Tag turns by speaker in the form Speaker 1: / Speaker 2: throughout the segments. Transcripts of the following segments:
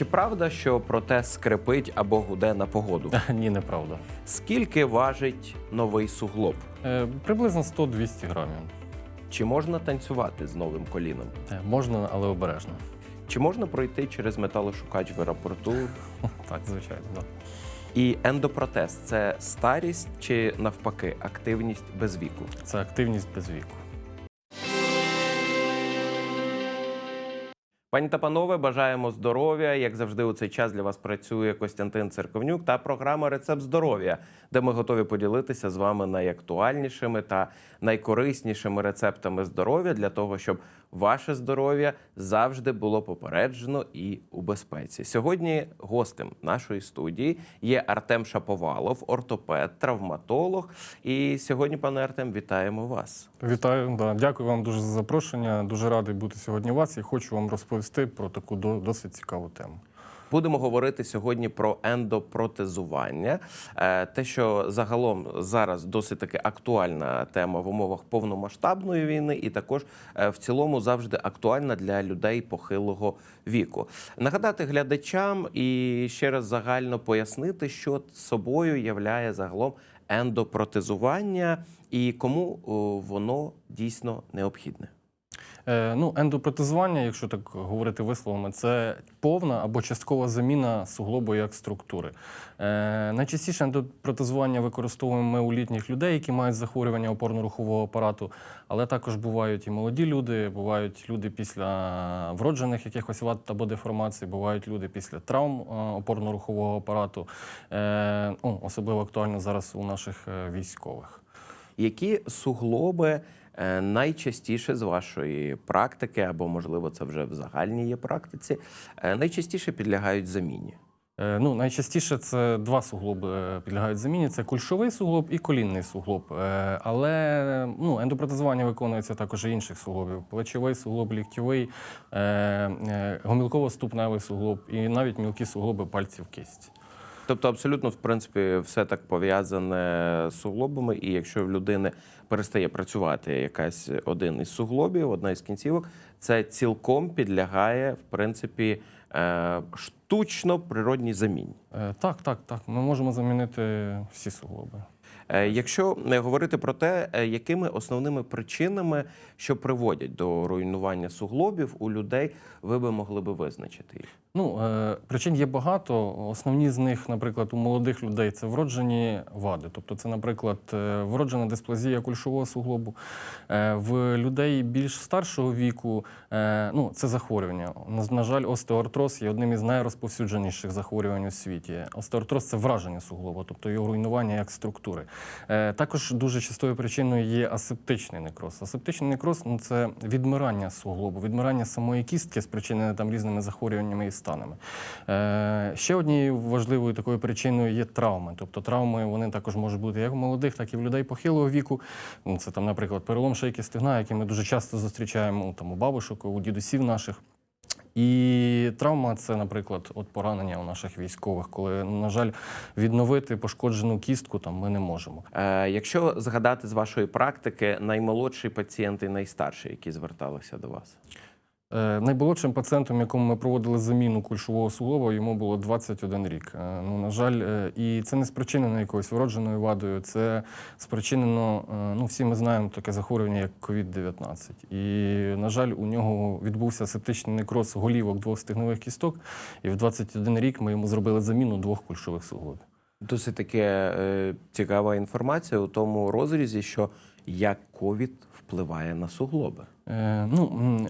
Speaker 1: Чи правда, що протез скрипить або гуде на погоду?
Speaker 2: Ні, неправда.
Speaker 1: Скільки важить новий суглоб?
Speaker 2: Е, приблизно 100-200 грамів.
Speaker 1: Чи можна танцювати з новим коліном?
Speaker 2: Е, можна, але обережно.
Speaker 1: Чи можна пройти через металошукач в аеропорту?
Speaker 2: Так, звичайно. Да.
Speaker 1: І ендопротез це старість чи навпаки активність без віку?
Speaker 2: Це активність без віку.
Speaker 1: Пані та панове, бажаємо здоров'я. Як завжди, у цей час для вас працює Костянтин Церковнюк та програма Рецепт здоров'я, де ми готові поділитися з вами найактуальнішими та найкориснішими рецептами здоров'я для того, щоб ваше здоров'я завжди було попереджено і у безпеці. Сьогодні гостем нашої студії є Артем Шаповалов, ортопед, травматолог. І сьогодні, пане Артем, вітаємо вас.
Speaker 2: Вітаю, да. дякую вам дуже за запрошення. Дуже радий бути сьогодні у вас і хочу вам розповісти про таку до- досить цікаву тему.
Speaker 1: Будемо говорити сьогодні про ендопротезування. Е, Те, що загалом зараз досить таки актуальна тема в умовах повномасштабної війни, і також е, в цілому завжди актуальна для людей похилого віку. Нагадати глядачам і ще раз загально пояснити, що собою являє загалом ендопротезування і кому воно дійсно необхідне.
Speaker 2: Е, ну, ендопротезування, якщо так говорити висловами, це повна або часткова заміна суглобу як структури. Е, найчастіше ендопротезування використовуємо ми у літніх людей, які мають захворювання опорно-рухового апарату, але також бувають і молоді люди, бувають люди після вроджених якихось вад або деформацій, бувають люди після травм е, опорно-рухового апарату. Ну, особливо актуально зараз у наших військових.
Speaker 1: Які суглоби найчастіше з вашої практики, або можливо це вже в загальній є практиці, е, найчастіше підлягають заміні?
Speaker 2: Е, Ну, найчастіше це два суглоби е, підлягають заміні: це кульшовий суглоб і колінний суглоб. Е, Але ну, ендопротезування виконується також і інших суглобів: плечовий суглоб, ліктєвий, е, е, гомілково-ступневий суглоб і навіть мілкі суглоби пальців кисті.
Speaker 1: Тобто, абсолютно, в принципі, все так пов'язане з суглобами, і якщо в людини перестає працювати якась один із суглобів, одна із кінцівок, це цілком підлягає, в принципі, е, штучно природній заміні.
Speaker 2: Е, Так, так, так. Ми можемо замінити всі суглоби.
Speaker 1: Е, Якщо е, говорити про те, е, якими основними причинами, що приводять до руйнування суглобів у людей, ви би могли би визначити їх?
Speaker 2: Ну, причин є багато. Основні з них, наприклад, у молодих людей це вроджені вади. Тобто, це, наприклад, вроджена дисплазія кульшового суглобу. В людей більш старшого віку ну, це захворювання. На, жаль, остеоартроз є одним із найрозповсюдженіших захворювань у світі. Остеоартроз це враження суглобу, тобто його руйнування як структури. Е, також дуже частою причиною є асептичний некроз. Асептичний некроз ну, це відмирання суглобу, відмирання самої кістки, спричинене там різними захворюваннями і станами. Е, ще однією важливою такою причиною є травми. Тобто травми вони також можуть бути як у молодих, так і в людей похилого віку. Це там, наприклад, перелом шийки стегна, який ми дуже часто зустрічаємо там, у бабушок, у дідусів наших. І травма це, наприклад, от поранення у наших військових, коли, на жаль, відновити пошкоджену кістку там ми не можемо.
Speaker 1: Е, Якщо згадати з вашої практики, наймолодший пацієнт і найстарший, які зверталися до вас?
Speaker 2: Е, Найболотшим пацієнтом, якому ми проводили заміну кульшового суглоба, йому було 21 рік. Е, Ну, на жаль, е, і це не спричинено якоюсь вродженою вадою, це спричинено, ну, всі ми знаємо таке захворювання, як COVID-19. І, на жаль, у нього відбувся септичний некроз голівок двох стегнових кісток, і в 21 рік ми йому зробили заміну двох кульшових суглобів.
Speaker 1: Досить таке цікава інформація у тому розрізі, що як ковід впливає на суглоби.
Speaker 2: Е, Ну,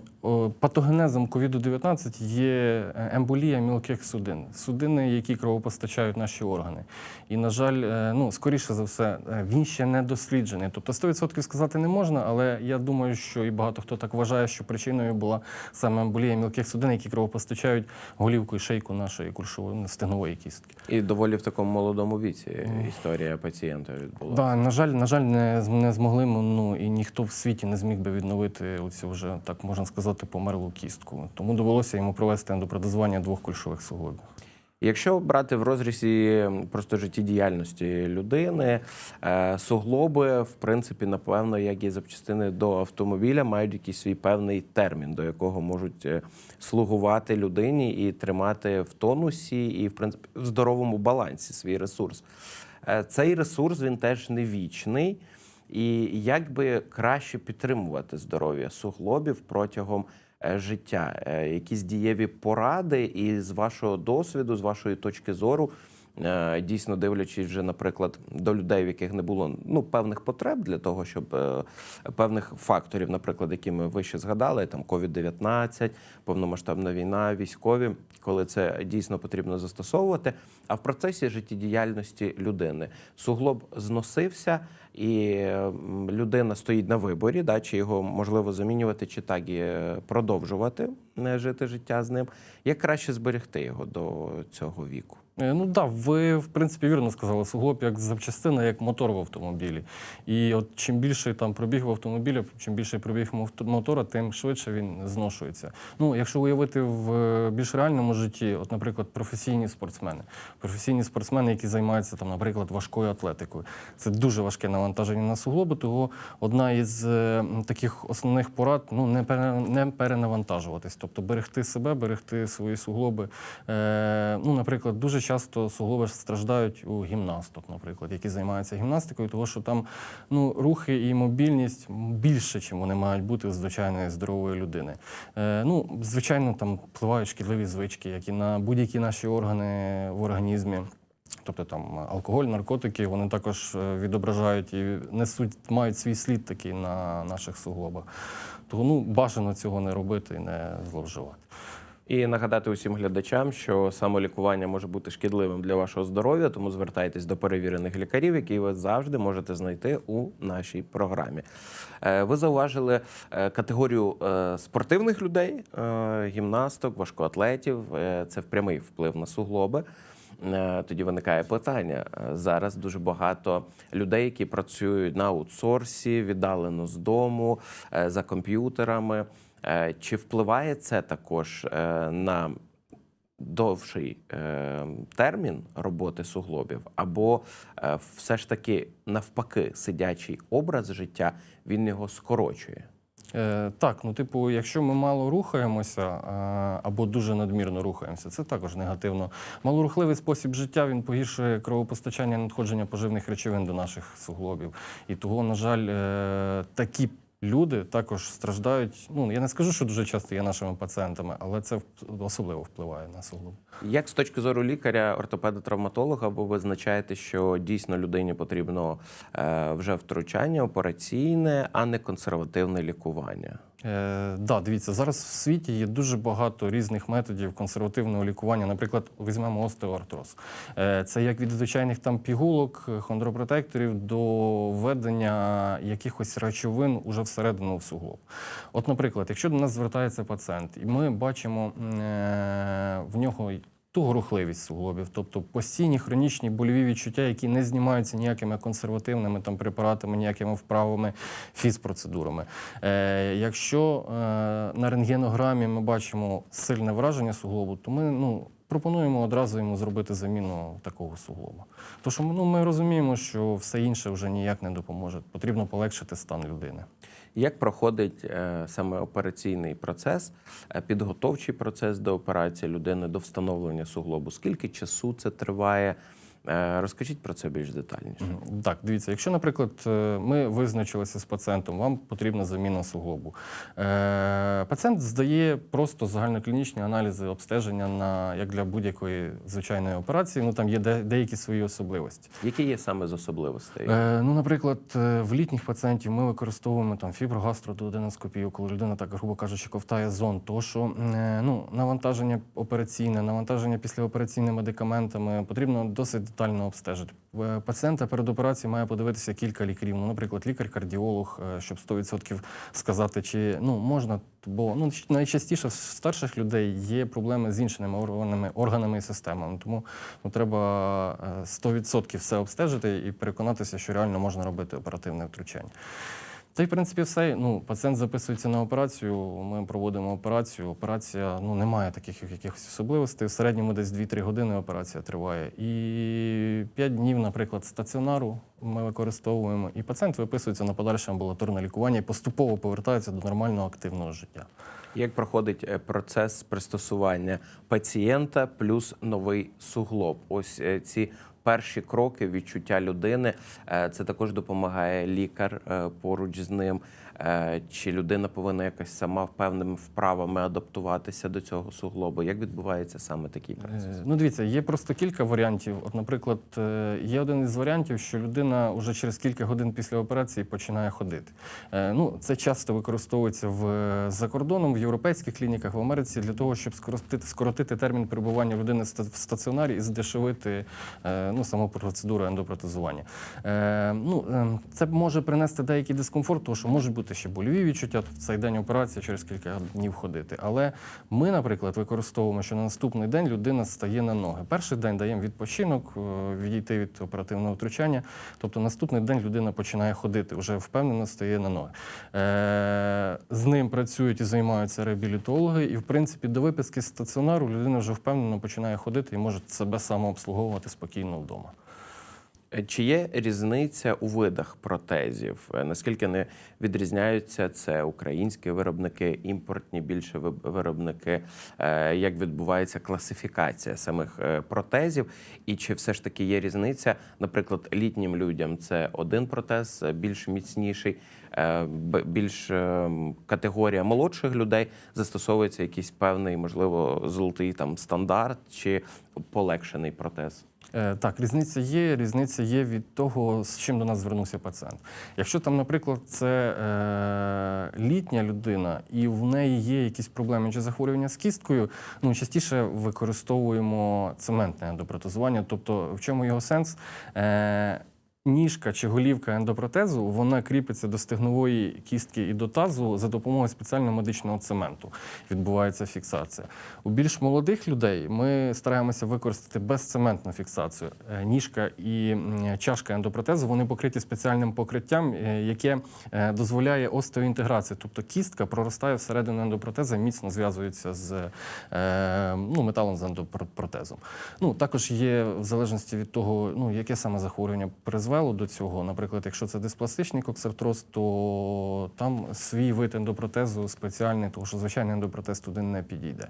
Speaker 2: патогенезом COVID-19 є е, емболія мілких судин, судини, які кровопостачають наші органи. І, на жаль, е, ну, скоріше за все, він ще не досліджений. Тобто 100% сказати не можна, але я думаю, що і багато хто так вважає, що причиною була саме емболія мілких судин, які кровопостачають голівку і шийку нашої кульшової стегнової кістки.
Speaker 1: І доволі в такому молодому віці історія пацієнта відбулася.
Speaker 2: Да, на жаль, на жаль, не, не змогли ну і ніхто в світі не зміг би відновити оцю вже так можна сказати померлу кістку. Тому довелося йому провести ендопротезування двох кульшових суглобів.
Speaker 1: Якщо брати в розрізі просто життєдіяльності людини, е, суглоби, в принципі, напевно, як і запчастини до автомобіля, мають якийсь свій певний термін, до якого можуть е, слугувати людині і тримати в тонусі, і в принципі в здоровому балансі свій ресурс. Е, Цей ресурс він теж не вічний. І як би краще підтримувати здоров'я суглобів протягом е, життя? Е, Якісь дієві поради, і з вашого досвіду, з вашої точки зору, дійсно дивлячись вже, наприклад, до людей, в яких не було ну певних потреб для того, щоб е, певних факторів, наприклад, які ми вище згадали, там COVID-19, повномасштабна війна, військові, коли це дійсно потрібно застосовувати. А в процесі життєдіяльності людини суглоб зносився, і людина стоїть на виборі, да, чи його можливо замінювати, чи так і е, продовжувати е, жити життя з ним. Як краще зберегти його до цього віку?
Speaker 2: Е, Ну да, ви в принципі вірно сказали, суглоб як запчастина, як мотор в автомобілі. І от чим більше там пробіг в автомобілі, чим більше пробіг мотора, тим швидше він зношується. Ну, якщо уявити в е, більш реальному житті, от, наприклад, професійні спортсмени, професійні спортсмени, які займаються там, наприклад, важкою атлетикою, це дуже важке навантаження на суглоби. Того одна із е, таких основних порад ну не не перенавантажуватись, тобто берегти себе, берегти свої суглоби. Е, ну, наприклад, дуже часто суглоби страждають у гімнасток, наприклад, які займаються гімнастикою, тому що там ну, рухи і мобільність більше, чим вони мають бути у звичайної здорової людини. Е, ну, звичайно, там впливають шкідливі звички, які на будь-які наші органи в організмі. Тобто там алкоголь, наркотики, вони також е, відображають і несуть, мають свій слід такий на наших суглобах. Тому ну, бажано цього не робити і не зловживати.
Speaker 1: І нагадати усім глядачам, що самолікування може бути шкідливим для вашого здоров'я, тому звертайтесь до перевірених лікарів, які ви завжди можете знайти у нашій програмі. Е, Ви зауважили е, категорію е, спортивних людей, гімнасток, важкоатлетів. Це в прямий вплив на суглоби. Тоді виникає питання. Зараз дуже багато людей, які працюють на аутсорсі, віддалено з дому, за комп'ютерами. Е, Чи впливає це також е, на довший е, термін роботи суглобів, або все ж таки навпаки сидячий образ життя він його скорочує?
Speaker 2: Е, так, ну типу, якщо ми мало рухаємося або дуже надмірно рухаємося, це також негативно. Малорухливий спосіб життя він погіршує кровопостачання надходження поживних речовин до наших суглобів. І того, на жаль, такі люди також страждають. Ну я не скажу, що дуже часто є нашими пацієнтами, але це особливо впливає на суглоб.
Speaker 1: Як з точки зору лікаря, ортопеда-травматолога, ви визначаєте, що дійсно людині потрібно е, вже втручання операційне, а не консервативне лікування?
Speaker 2: Е, да, дивіться, зараз в світі є дуже багато різних методів консервативного лікування. Наприклад, візьмемо остеоартроз. Е, це як від звичайних там пігулок, хондропротекторів до введення якихось речовин уже всередину в суглоб. От, наприклад, якщо до нас звертається пацієнт, і ми бачимо е, в нього тугорухливість суглобів, тобто постійні хронічні больові відчуття, які не знімаються ніякими консервативними там препаратами, ніякими вправами, фізпроцедурами. Е, якщо е, на рентгенограмі ми бачимо сильне враження суглобу, то ми ну, пропонуємо одразу йому зробити заміну такого суглоба. Тому що ну, ми розуміємо, що все інше вже ніяк не допоможе. Потрібно полегшити стан людини.
Speaker 1: Як проходить е, саме операційний процес, е, підготовчий процес до операції людини до встановлення суглобу? Скільки часу це триває? Е, розкажіть про це більш детальніше.
Speaker 2: Так, дивіться, якщо, наприклад, е, ми визначилися з пацієнтом, вам потрібна заміна суглобу. Е, пацієнт здає просто загальноклінічні аналізи обстеження на як для будь-якої звичайної операції. Ну там є де, деякі свої особливості.
Speaker 1: Які є саме з особливостей?
Speaker 2: Ну, наприклад, в літніх пацієнтів ми використовуємо там фіброгастродуоденоскопію, коли людина, так грубо кажучи, ковтає зон, то що ну, навантаження операційне, навантаження післяопераційними медикаментами потрібно досить детально обстежити. Е, Пацієнта перед операцією має подивитися кілька лікарів. Ну, наприклад, лікар-кардіолог, е, щоб 100% сказати, чи ну можна, бо ну найчастіше в старших людей є проблеми з іншими органами, органами і системами. Тому ну, треба е, 100% все обстежити і переконатися, що реально можна робити оперативне втручання. Й в принципі все. Ну, пацієнт записується на операцію. Ми проводимо операцію. Операція ну немає таких якихось особливостей. В середньому десь 2-3 години операція триває. І 5 днів, наприклад, стаціонару ми використовуємо. І пацієнт виписується на подальше амбулаторне лікування і поступово повертається до нормального активного життя.
Speaker 1: Як проходить е, процес пристосування пацієнта плюс новий суглоб? Ось е, ці перші кроки відчуття людини. е, Це також допомагає лікар е, поруч з ним. Е, Чи людина повинна якось сама певними вправами адаптуватися до цього суглобу? Як відбувається саме такий процес?
Speaker 2: Е, Ну, дивіться, є просто кілька варіантів. От, наприклад, е, є один із варіантів, що людина вже через кілька годин після операції починає ходити. Ну, це часто використовується в за кордоном, в європейських клініках, в Америці для того, щоб скоротити, скоротити термін перебування людини в стаціонарі і здешевити ну, саму процедуру ендопротезування. Ну, е, це може принести деякий дискомфорт, тому що можуть бути ще больові відчуття в цей день операції через кілька днів ходити. Але ми, наприклад, використовуємо, що на наступний день людина стає на ноги. Перший день даємо відпочинок, е, відійти від оперативного втручання. Тобто наступний день людина починає ходити, вже впевнено стає на ноги. Е, З ним працюють і займаються реабілітологи, і в принципі до виписки стаціонару людина вже впевнено починає ходити і може себе самообслуговувати спокійно вдома.
Speaker 1: Чи є різниця у видах протезів? Е, Наскільки не відрізняються це українські виробники, імпортні більше виробники? Е, Як відбувається класифікація самих е, протезів? І чи все ж таки є різниця? Наприклад, літнім людям це один протез, більш міцніший, більш е, категорія молодших людей застосовується якийсь певний, можливо, золотий там стандарт чи полегшений протез?
Speaker 2: Е, Так, різниця є. Різниця є від того, з чим до нас звернувся пацієнт. Якщо там, наприклад, це е, літня людина, і в неї є якісь проблеми чи захворювання з кісткою, ну частіше використовуємо цементне ендопротезування. Тобто, в чому його сенс? Е, Ніжка чи голівка ендопротезу вона кріпиться до стегнової кістки і до тазу за допомогою спеціального медичного цементу. Відбувається фіксація. У більш молодих людей ми стараємося використати безцементну фіксацію. Е, Ніжка і чашка ендопротезу вони покриті спеціальним покриттям, е, яке е, дозволяє остеоінтеграцію. Тобто кістка проростає всередину ендопротеза, міцно зв'язується з ну, металом з ендопротезом. Ну, також є в залежності від того, ну, яке саме захворювання призвело до цього. Наприклад, якщо це диспластичний коксартроз, то там свій вид ендопротезу спеціальний, тому що звичайний ендопротез туди не підійде.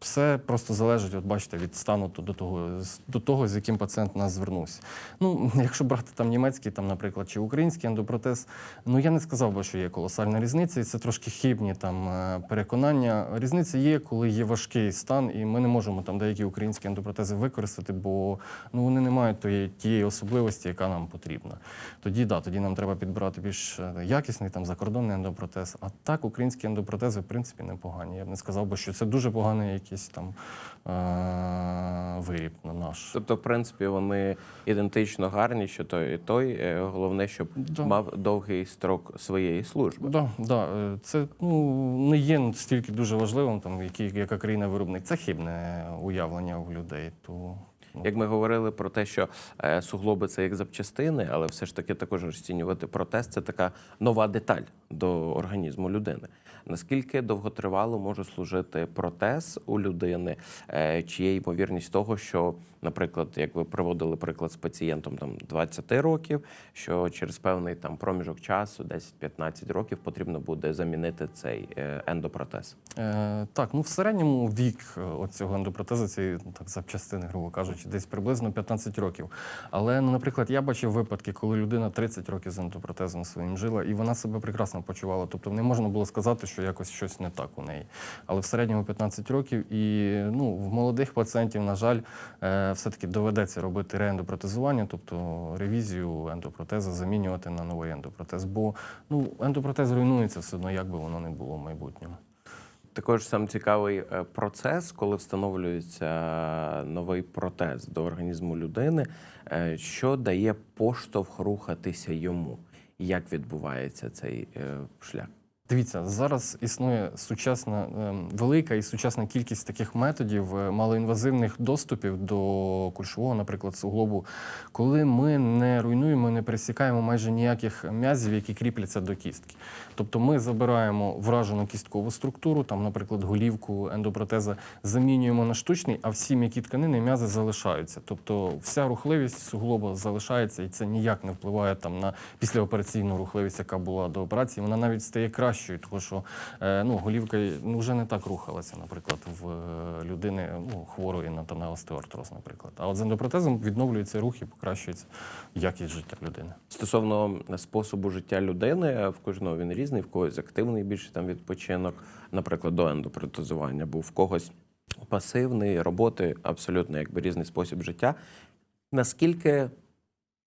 Speaker 2: Все просто залежить, от бачите, від стану до того, до того, з яким пацієнт нас звернувся. Ну, якщо брати там німецький, там, наприклад, чи український ендопротез, ну я не сказав би, що є колосальна різниця, і це трошки хибні там е, переконання. Різниця є, коли є важкий стан, і ми не можемо там деякі українські ендопротези використати, бо ну вони не мають тої тієї особливості, яка нам потрібна. Тоді да, тоді нам треба підбирати більш е, якісний там закордонний ендопротез. А так, українські ендопротези в принципі непогані. Я б не сказав би, що це дуже поганий якийсь там е- виріб на наш.
Speaker 1: Тобто, в принципі, вони ідентично гарні, що той і той. Е, Головне, щоб
Speaker 2: Да.
Speaker 1: мав довгий строк своєї служби.
Speaker 2: Да, да, е, це ну не є настільки дуже важливим, там який яка країна виробник. Це хибне уявлення у людей. То ну,
Speaker 1: Як ми говорили про те, що е, суглоби це як запчастини, але все ж таки також розцінювати протез це така нова деталь до організму людини. Наскільки довготривало може служити протез у людини? Е, Чи є ймовірність того, що, наприклад, як ви приводили приклад з пацієнтом там 20 років, що через певний там проміжок часу, 10-15 років, потрібно буде замінити цей е, ендопротез?
Speaker 2: Е, так, ну в середньому вік е, цього ендопротезу, цієї так запчастини, грубо кажучи, десь приблизно 15 років. Але, ну, наприклад, я бачив випадки, коли людина 30 років з ендопротезом своїм жила, і вона себе прекрасно почувала. Тобто не можна було сказати, що якось щось не так у неї. Але в середньому 15 років, і ну, в молодих пацієнтів, на жаль, е, все-таки доведеться робити реендопротезування, тобто ревізію ендопротеза, замінювати на новий ендопротез. Бо ну, ендопротез руйнується все одно, як би воно не було в майбутньому.
Speaker 1: Також сам цікавий е, процес, коли встановлюється новий протез до організму людини, е, що дає поштовх рухатися йому. Як відбувається цей е, шлях?
Speaker 2: Дивіться, зараз існує сучасна ем, велика і сучасна кількість таких методів е, малоінвазивних доступів до кульшового, наприклад, суглобу, коли ми не руйнуємо, не пересікаємо майже ніяких м'язів, які кріпляться до кістки. Тобто ми забираємо вражену кісткову структуру, там, наприклад, голівку, ендопротеза, замінюємо на штучний, а всі м'які тканини і м'язи залишаються. Тобто вся рухливість суглоба залишається, і це ніяк не впливає там на післяопераційну рухливість, яка була до операції. Вона навіть стає кращою, тому що е, ну, голівка ну, вже не так рухалася, наприклад, в е, людини ну, хворої на, там, остеоартроз, наприклад. А от з ендопротезом відновлюється рух і покращується якість життя людини.
Speaker 1: Стосовно способу життя людини, в кожного він різний, в когось активний більше там відпочинок, наприклад, до ендопротезування, був в когось пасивний, роботи, абсолютно якби різний спосіб життя. Наскільки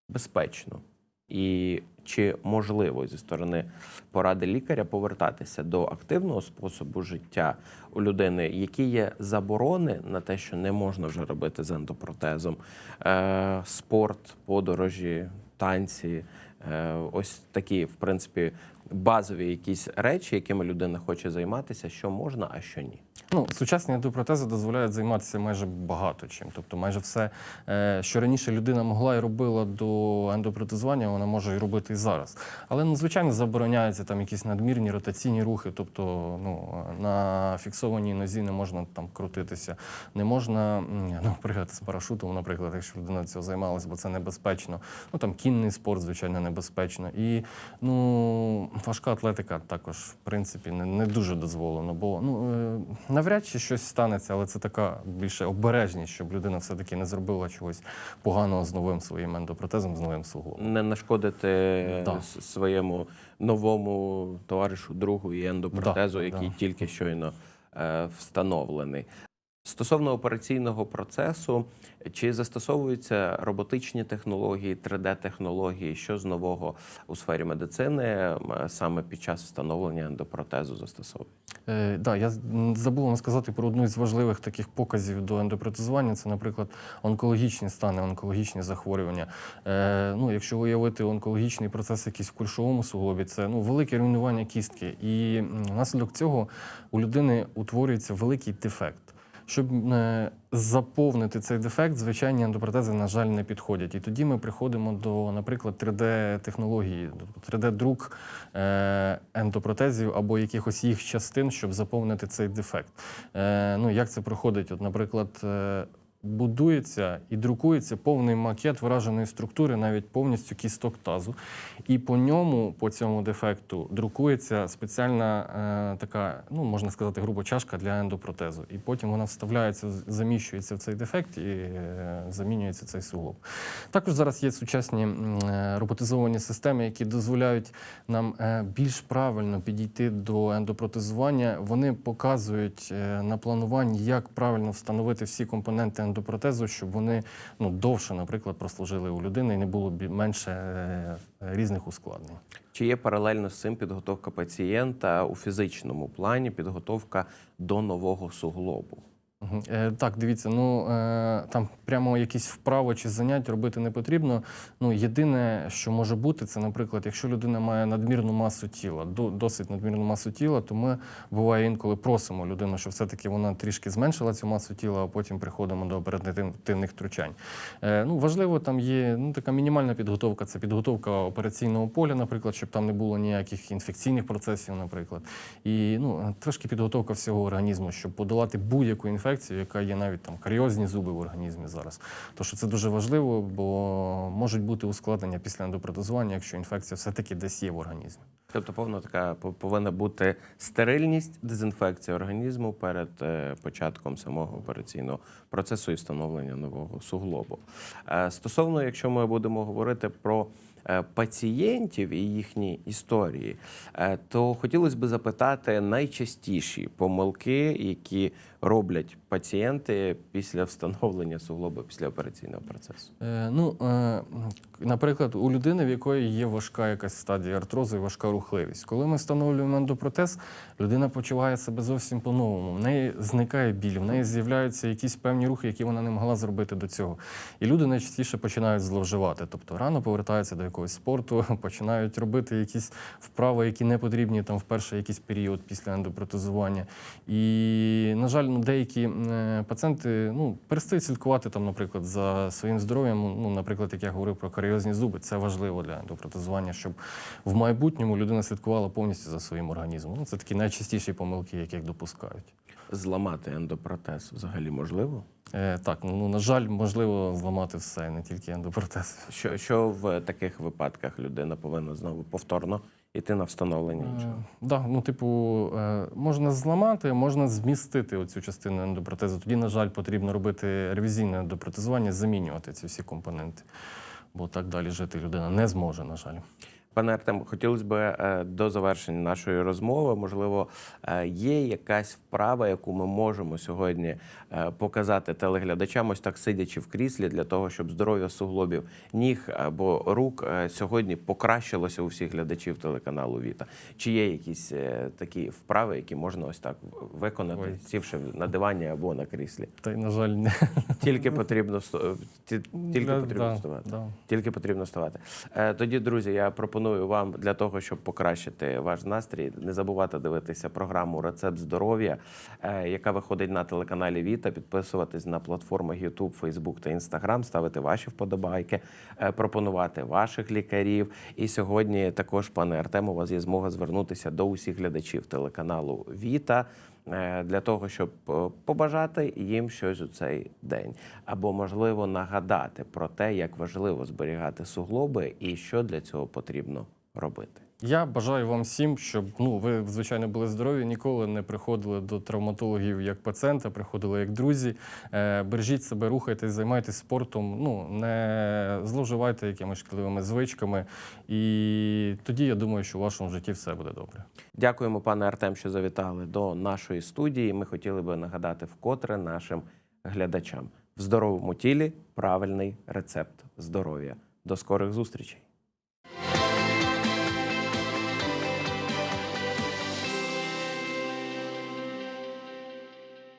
Speaker 1: безпечно і чи можливо зі сторони поради лікаря повертатися до активного способу життя у людини, які є заборони на те, що не можна вже робити з ендопротезом, е, спорт, подорожі, танці, е, ось такі, в принципі, базові якісь речі, якими людина хоче займатися, що можна, а що ні.
Speaker 2: Ну, сучасні ендопротези дозволяють займатися майже багато чим. Тобто, майже все, е, що раніше людина могла і робила до ендопротезування, вона може і робити і зараз. Але ну, звичайно забороняються там якісь надмірні ротаційні рухи. Тобто, ну на фіксованій нозі не можна там крутитися, не можна ну, з парашутом, наприклад, якщо людина цього займалася, бо це небезпечно. Ну там кінний спорт, звичайно, небезпечно. І ну важка атлетика також, в принципі, не, не дуже дозволено. Бо ну е, навряд чи щось станеться, але це така більше обережність, щоб людина все-таки не зробила чогось поганого з новим своїм ендопротезом, з новим суглобом.
Speaker 1: Не нашкодити
Speaker 2: Да.
Speaker 1: своєму новому товаришу, другу і ендопротезу,
Speaker 2: Да,
Speaker 1: який
Speaker 2: да.
Speaker 1: тільки щойно е, встановлений. Стосовно операційного процесу, чи застосовуються роботичні технології, 3D-технології, що з нового у сфері медицини саме під час встановлення ендопротезу застосовують?
Speaker 2: Е, да, я забув вам сказати про одну із важливих таких показів до ендопротезування. Це, наприклад, онкологічні стани, онкологічні захворювання. Е, ну, якщо уявити онкологічний процес якийсь в кульшовому суглобі, це ну, велике руйнування кістки. І внаслідок цього у людини утворюється великий дефект. Щоб е, заповнити цей дефект, звичайні ендопротези, на жаль, не підходять. І тоді ми приходимо до, наприклад, 3D-технології, тобто 3D-друк е, ендопротезів або якихось їх частин, щоб заповнити цей дефект. Е, ну, як це проходить? От, наприклад, будується і друкується повний макет враженої структури, навіть повністю кісток тазу. І по ньому, по цьому дефекту, друкується спеціальна е, така, ну можна сказати, грубо чашка для ендопротезу. І потім вона вставляється, заміщується в цей дефект і е, замінюється цей суглоб. Також зараз є сучасні е, роботизовані системи, які дозволяють нам е, більш правильно підійти до ендопротезування. Вони показують е, на плануванні, як правильно встановити всі компоненти ендопротезу, щоб вони ну, довше, наприклад, прослужили у людини і не було б менше е, різних ускладнень.
Speaker 1: Чи є паралельно з цим підготовка пацієнта у фізичному плані, підготовка до нового суглобу?
Speaker 2: Е, так, дивіться, ну е, там прямо якісь вправи чи занять робити не потрібно. Ну, єдине, що може бути, це, наприклад, якщо людина має надмірну масу тіла, досить надмірну масу тіла, то ми буває інколи просимо людину, що все-таки вона трішки зменшила цю масу тіла, а потім приходимо до оперативних втручань. Е, ну, важливо, там є ну, така мінімальна підготовка, це підготовка операційного поля, наприклад, щоб там не було ніяких інфекційних процесів, наприклад. І ну, трошки підготовка всього організму, щоб подолати будь-яку інфекцію, яка є навіть там каріозні зуби в організмі зараз. То що це дуже важливо, бо можуть бути ускладнення після ендопротезування, якщо інфекція все-таки десь є в організмі.
Speaker 1: Тобто, повна така повинна бути стерильність, дезінфекція організму перед е, початком самого операційного процесу і встановлення нового суглобу. Е, Стосовно, якщо ми будемо говорити про пацієнтів і їхні історії, е, то хотілося б запитати найчастіші помилки, які роблять пацієнти після встановлення суглобу після операційного процесу.
Speaker 2: Е, ну, е, наприклад, у людини, в якої є важка якась стадія артрозу і важка рухливість. Коли ми встановлюємо ендопротез, людина почуває себе зовсім по-новому. В неї зникає біль, в неї з'являються якісь певні рухи, які вона не могла зробити до цього. І люди найчастіше починають зловживати, тобто рано повертаються до якогось спорту, починають робити якісь вправи, які не потрібні там в перший якийсь період після ендопротезування. І, на жаль, ну, деякі е, пацієнти ну, перестають слідкувати, там, наприклад, за своїм здоров'ям. Ну, наприклад, як я говорив про каріозні зуби, це важливо для ендопротезування, щоб в майбутньому людина слідкувала повністю за своїм організмом. Ну, це такі найчастіші помилки, яких допускають.
Speaker 1: Зламати ендопротез взагалі можливо?
Speaker 2: Е, так, ну на жаль, можливо зламати все, не тільки ендопротез.
Speaker 1: Що, що в таких випадках людина повинна знову повторно йти на встановлення іншого?
Speaker 2: Е, да, ну, типу, е, можна зламати, можна змістити оцю частину ендопротезу. Тоді, на жаль, потрібно робити ревізійне ендопротезування, замінювати ці всі компоненти. Бо так далі жити людина не зможе, на жаль.
Speaker 1: Пане Артем, хотілося б е, до завершення нашої розмови, можливо, е, є якась вправа, яку ми можемо сьогодні е, показати телеглядачам, ось так сидячи в кріслі, для того, щоб здоров'я суглобів ніг або рук сьогодні покращилося у всіх глядачів телеканалу Віта. Чи є якісь такі вправи, які можна ось так виконати,
Speaker 2: Ой.
Speaker 1: сівши на дивані або на кріслі?
Speaker 2: Та й, на жаль, не
Speaker 1: Тільки потрібно ті- тільки
Speaker 2: Да,
Speaker 1: потрібно
Speaker 2: да,
Speaker 1: вставати.
Speaker 2: да.
Speaker 1: Тільки потрібно вставати. Тоді, друзі, я пропоную вам для того, щоб покращити ваш настрій, не забувати дивитися програму Рецепт здоров'я, е, яка виходить на телеканалі Віта. Підписуватись на платформах YouTube, Facebook та Instagram, ставити ваші вподобайки, е, пропонувати ваших лікарів. І сьогодні також, пане Артем, у вас є змога звернутися до усіх глядачів телеканалу Віта для того, щоб е, побажати їм щось у цей день, або можливо нагадати про те, як важливо зберігати суглоби і що для цього потрібно робити.
Speaker 2: Я бажаю вам всім, щоб ну ви звичайно були здорові, ніколи не приходили до травматологів як пацієнта, приходили як друзі. Е, бережіть себе, рухайтесь, займайтесь спортом. Ну не зловживайте якимись шкідливими звичками. І тоді я думаю, що у вашому житті все буде добре.
Speaker 1: Дякуємо, пане Артем, що завітали до нашої студії. Ми хотіли би нагадати вкотре нашим глядачам в здоровому тілі правильний рецепт здоров'я. До скорих зустрічей.